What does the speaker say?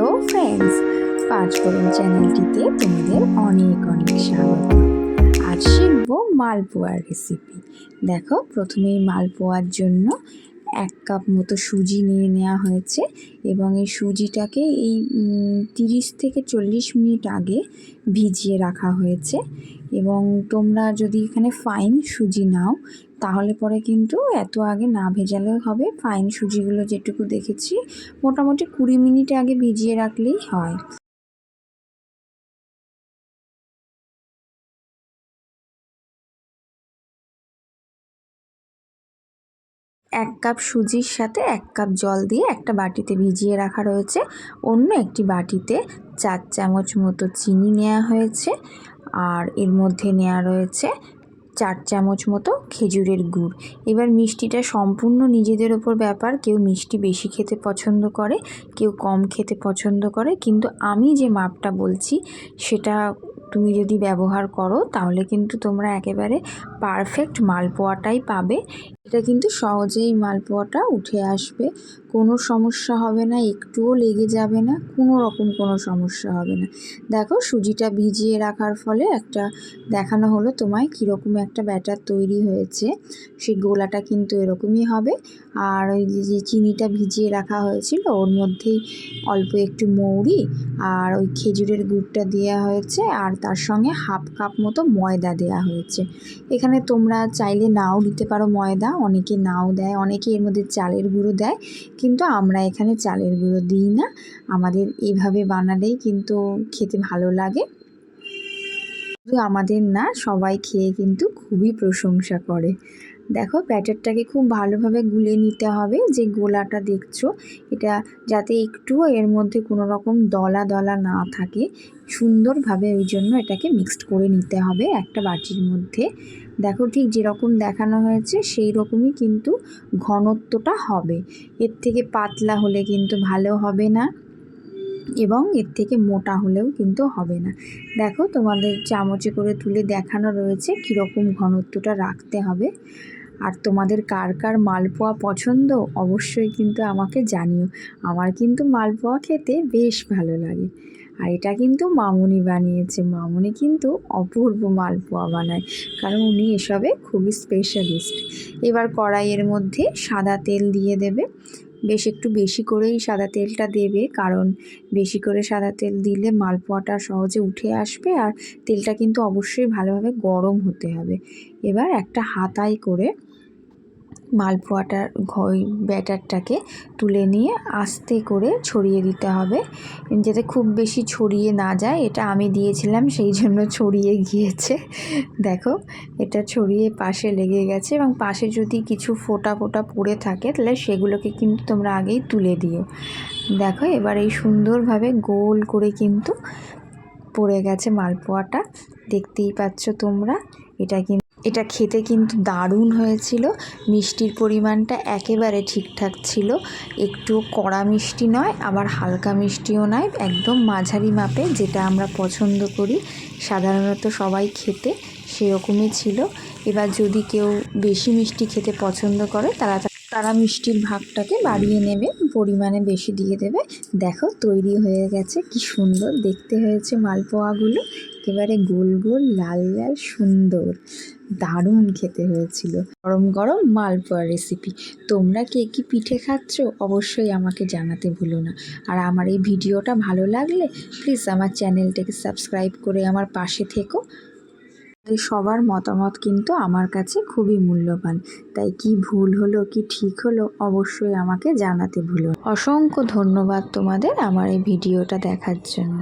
Hello friends পাঁচফোড়ন চ্যানেলটিতে তোমাদের অনেক অনেক স্বাগত। আজ শিখব মালপোয়ার রেসিপি। দেখো, প্রথমেই মালপোয়ার জন্য এক কাপ মতো সুজি নিয়ে নেওয়া হয়েছে এবং এই সুজিটাকে এই তিরিশ থেকে চল্লিশ মিনিট আগে ভিজিয়ে রাখা হয়েছে। এবং তোমরা যদি এখানে ফাইন সুজি নাও, তাহলে পরে কিন্তু এত আগে না ভেজালেও হবে। ফাইন সুজিগুলো যেটুকু দেখেছি, মোটামুটি কুড়ি মিনিট আগে ভিজিয়ে রাখলেই হয়। এক কাপ সুজির সাথে এক কাপ জল দিয়ে একটা বাটিতে ভিজিয়ে রাখা রয়েছে। অন্য একটি বাটিতে চার চামচ মতো চিনি নেওয়া হয়েছে আর এর মধ্যে নেওয়া রয়েছে চার চামচ মতো খেজুরের গুড়। এবার মিষ্টিটা সম্পূর্ণ নিজেদের ওপর ব্যাপার। কেউ মিষ্টি বেশি খেতে পছন্দ করে, কেউ কম খেতে পছন্দ করে। কিন্তু আমি যে মাপটা বলছি, সেটা তুমি যদি ব্যবহার করো, তাহলে কিন্তু তোমরা একেবারে পারফেক্ট মালপোয়াটাই পাবে। এটা কিন্তু সহজেই মালপোয়াটা উঠে আসবে। কোনো সমস্যা হবে না, একটুও লেগে যাবে না, কোনো রকম কোনো সমস্যা হবে না। দেখো সুজিটা ভিজিয়ে রাখার ফলে একটা দেখানো হলো তোমায় কীরকম একটা ব্যাটার তৈরি হয়েছে। সেই গোলাটা কিন্তু এরকমই হবে। আর ওই যে চিনিটা ভিজিয়ে রাখা হয়েছিল, ওর মধ্যেই অল্প একটু মৌরি আর ওই খেজুরের গুড়টা দেওয়া হয়েছে আর তার সঙ্গে হাফ কাপ মতো ময়দা দেওয়া হয়েছে। এখানে তোমরা চাইলে নাও দিতে পারো ময়দা, অনেকে নাও দেয়, অনেকে এর মধ্যে চালের গুঁড়ো দেয়। কিন্তু আমরা এখানে চালের গুঁড়ো দিই না। আমাদের এইভাবে বানালেই কিন্তু খেতে ভালো লাগে। শুধু আমাদের না, সবাই খেয়ে কিন্তু খুবই প্রশংসা করে। দেখো ব্যাটারটাকে খুব ভালোভাবে গুলে নিতে হবে যে গোলাটা দেখছ। এটা যাতে একটুও এর মধ্যে কোনো রকম দলা দলা না থাকে। সুন্দরভাবে ওই জন্য এটাকে মিক্সড করে নিতে হবে একটা বাটির মধ্যে। দেখো ঠিক যেরকম দেখানো হয়েছে সেই রকমই কিন্তু ঘনত্বটা হবে। এর থেকে পাতলা হলে কিন্তু ভালো হবে না এবং এর থেকে মোটা হলেও কিন্তু হবে না। দেখো তোমাদের চামচে করে তুলে দেখানো রয়েছে কীরকম ঘনত্বটা রাখতে হবে। আর তোমাদের কার কার মালপোয়া পছন্দ, অবশ্যই কিন্তু আমাকে জানিও। আমার কিন্তু মালপোয়া খেতে বেশ ভালো লাগে। আর এটা কিন্তু মামুনি বানিয়েছে। মামুনি কিন্তু অপূর্ব মালপোয়া বানায়, কারণ উনি এসবে খুবই স্পেশালিস্ট এবার কড়াইয়ের মধ্যে সাদা তেল দিয়ে দেবে। বেশ একটু বেশি করেই সাদা তেলটা দেবে, কারণ বেশি করে সাদা তেল দিলে মালপোয়াটা সহজে উঠে আসবে আর তেলটা কিন্তু অবশ্যই ভালোভাবে গরম হতে হবে। এবার একটা হাতায় করে মালপোয়াটার ওই ব্যাটারটাকে তুলে নিয়ে আস্তে করে ছড়িয়ে দিতে হবে। যাতে খুব বেশি ছড়িয়ে না যায়, এটা আমি দিয়েছিলাম, সেই জন্য ছড়িয়ে গিয়েছে। দেখো, এটা ছড়িয়ে পাশে লেগে গেছে এবং পাশে যদি কিছু ফোটা ফোটা পড়ে থাকে, তাহলে সেগুলোকে কিন্তু তোমরা আগেই তুলে দিও। দেখো, এবার এই সুন্দরভাবে গোল করে কিন্তু পড়ে গেছে মালপোয়াটা। দেখতেই পাচ্ছ তোমরা, এটা কিন্তু এটা খেতে কিন্তু দারুণ হয়েছিল। মিষ্টির পরিমাণটা একেবারে ঠিকঠাক ছিল। একটু কড়া মিষ্টি নয়, আবার হালকা মিষ্টিও নয় একদম মাঝারি মাপে যেটা আমরা পছন্দ করি। সাধারণত সবাই খেতে সেরকমই ছিল। এবার যদি কেউ বেশি মিষ্টি খেতে পছন্দ করে, তারা তারা মিষ্টির ভাগটাকে বাড়িয়ে নেবে, পরিমাণে বেশি দিয়ে দেবে। দেখো তৈরি হয়ে গেছে, কি সুন্দর দেখতে হয়েছে মালপোয়াগুলো। একেবারে গোল গোল, লাল লাল, সুন্দর। দারুণ খেতে হয়েছিল। গরম গরম মালপোয়া রেসিপি তোমরা কে কী পিঠে খাচ্ছ অবশ্যই আমাকে জানাতে ভুলো না। আর আমার এই ভিডিওটা ভালো লাগলে প্লিজ আমার চ্যানেলটাকে সাবস্ক্রাইব করে আমার পাশে থেকো। সবার মতামত কিন্তু আমার কাছে খুবই মূল্যবান। তাই কি ভুল হলো, কি ঠিক হলো, অবশ্যই আমাকে জানাতে ভুলো। অসংখ্য ধন্যবাদ তোমাদের আমার এই ভিডিওটা দেখার জন্য।